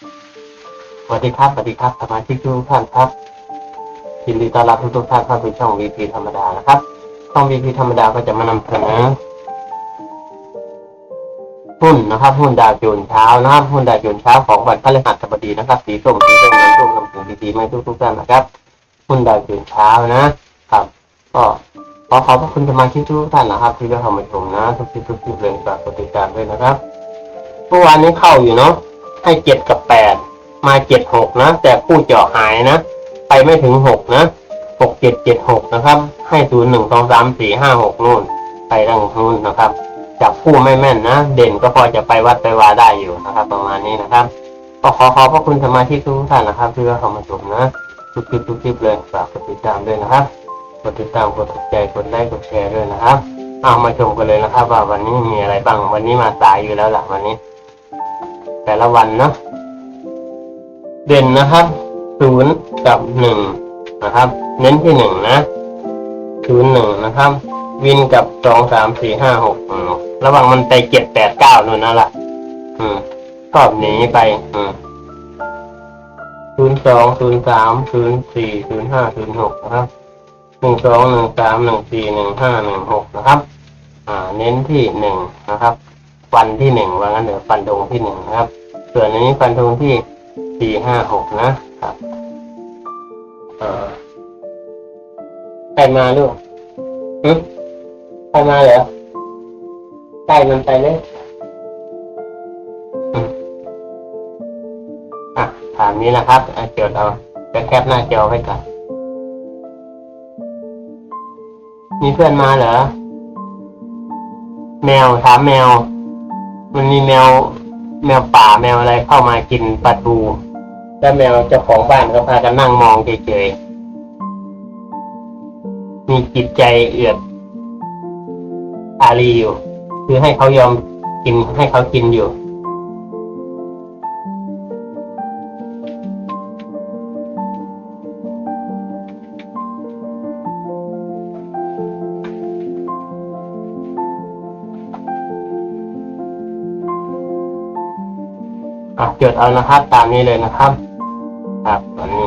สวัสดีครับ สวัสดีครับ สมาชิกทุกท่านครับ ยินดีต้อนรับทุกทุกท่านเข้าสู่ช่อง VP ธรรมดานะครับ ช่อง VP ธรรมดาก็จะมานำเสนอหุ้นนะครับ หุ้นดาวโจนเช้านะครับ หุ้นดาวโจนเช้าของวันพฤหัสบดีนะครับ สีส้ม สีส้มน้ำส้มน้ำส้มดีๆไม่ทุกทุกๆท่านนะครับ หุ้นดาวโจนเช้านะครับ ก็ขอขอบพระคุณสมาชิกทุกท่านนะครับ ที่ได้เข้ามาชมนะ ทุกที่ทุกที่เลยฝากกดติดตามด้วยนะครับเมื่อวานนี้เข้าอยู่เนาะ ให้เจ็ดกับแปดมาเจ็ดหกนะ แต่ผู้เจาะหายนะ ไปไม่ถึงหกนะหกเจ็ดเจ็ดหกนะครับ ให้ศูนย์หนึ่งสองสามสี่ห้าหกนู่น ไปดังนู่นนะครับจับผู้ไม่แม่นนะ เด่นก็พอจะไปวัดไปวาได้อยู่นะครับ ประมาณนี้นะครับก็ขอขอบพระคุณสมาชิกทุกท่านนะครับที่เข้ามาชมนะทุกคลิปทุกคลิปเลยฝากกดติดตามด้วยนะครับกดติดตามกดถูกใจกดไลค์กดแชร์ด้วยนะครับเอามาชมกันเลยนะครับ ว่าวันนี้มีอะไรบ้างวันนี้มาสายอยู่แล้วล่ะวันนี้ แต่ละวันเนาะเด่นนะครับศูนย์กับหนึ่งนะครับ เน้นที่หนึ่งนะศูนย์หนึ่งนะครับ วินกับสองสามสี่ห้าหกอืมระหว่างมันไปเจ็ดแปดเก้านู่นนั่นแหละอืมชอบหนีไป อืมศูนย์สองศูนย์สามศูนย์สี่ศูนย์ห้าศูนย์หกนะครับหนึ่งสองหนึ่งสามหนึ่งสี่หนึ่งห้าหนึ่งหกนะครับ อ่า เน้นที่หนึ่งนะครับ ฟันที่หนึ่งว่างั้นเดี๋ยวฟันธงที่หนึ่งนะครับ ส่วนนี้ฟันธงที่สี่ห้าหกนะครับเออใครมาลูกหึใครมาเหรอใกล้มันไปเลยอืมอะถามนี้นะครับอะจดเอาจะแคปหน้าจอไว้ก่อนมีเพื่อนมาเหรอ แมวถามแมว มันมีแมว แมวป่าแมวอะไรเข้ามากินปลาทูแล้วแมวเจ้าของบ้านก็พากันนั่งมองเฉยๆมีจิตใจเอือดอารีอยู่ คือให้เขายอมกินให้เขากินอยู่ อะจดเอานะครับ ตามนี้เลยนะครับ ครับตอนนี้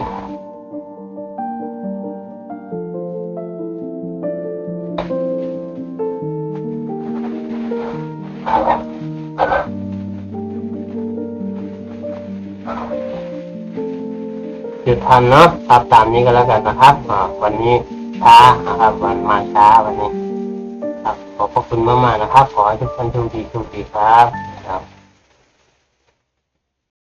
หยุดทันเนาะครับตามนี้ก็แล้วกันนะครับอ่าวันนี้ช้านะครับ วันมาช้าวันนี้ ครับขอบพระคุณมากๆนะครับ ขอให้ทุกท่านโชคดีโชคดีครับ